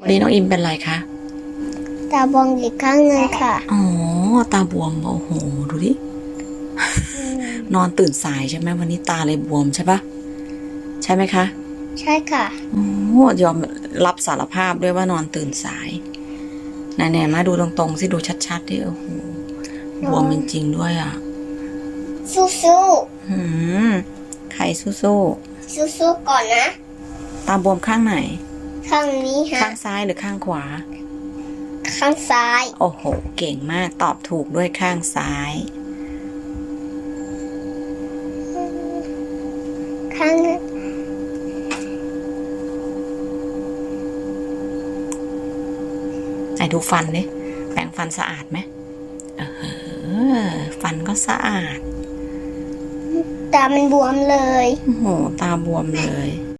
วันนี้น้องอิมเป็นไรคะ ตาบองอีกครั้งหนึ่งค่ะ อ๋อ ตาบวม โอ้โห ดูดิ นอนตื่นสายใช่ไหมวันนี้ตาเลยบวมใช่ปะใช่ไหมคะ ใช่ค่ะ โอ้ยอมรับสารภาพด้วยว่านอนตื่นสายไหนๆมาดูตรงๆสิดูชัดๆดิโอ้โห บวมจริงๆด้วยอะ สู้สู้หืมใครสู้สู้สู้ๆก่อนนะๆตาบวมข้างไหน ข้างนี้ฮะ ข้างซ้ายหรือข้างขวา ข้างซ้าย โอ้โห เก่งมากตอบถูกด้วยข้างซ้าย ข้าง ไหนดูฟันดิแปรงฟันสะอาดไหมเออ ฟันก็สะอาด ตามันบวมเลย โอ้โห ตาบวมเลย